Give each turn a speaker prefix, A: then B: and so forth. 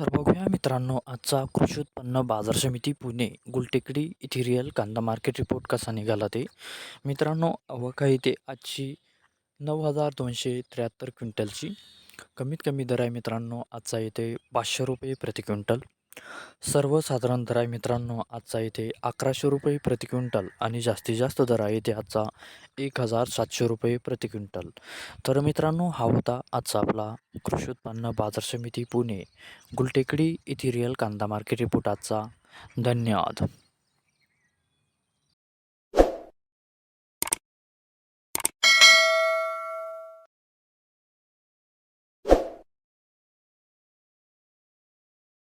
A: तर बघूया मित्रांनो आजचा कृषी उत्पन्न बाजार समिती पुणे गुलटेकडी इथिरियल कांदा मार्केट रिपोर्ट कसा निघाला ते? मित्रांनो अवका इथे आजची नऊ हजार दोनशे त्र्याहत्तर क्विंटलची. कमीत कमी दर आहे मित्रांनो आजचा येते पाचशे रुपये प्रति क्विंटल. सर्वसाधारण दर आहे मित्रांनो. आजचा येथे अकराशे रुपये प्रति क्विंटल आणि जास्तीत जास्त दर आहे ते आजचा एक हजार सातशे रुपये प्रति क्विंटल. तर मित्रांनो हा होता आजचा आपला कृषी उत्पन्न बाजार समिती पुणे गुलटेकडी इथे रिअल कांदा मार्केट रिपोर्ट आजचा. धन्यवाद.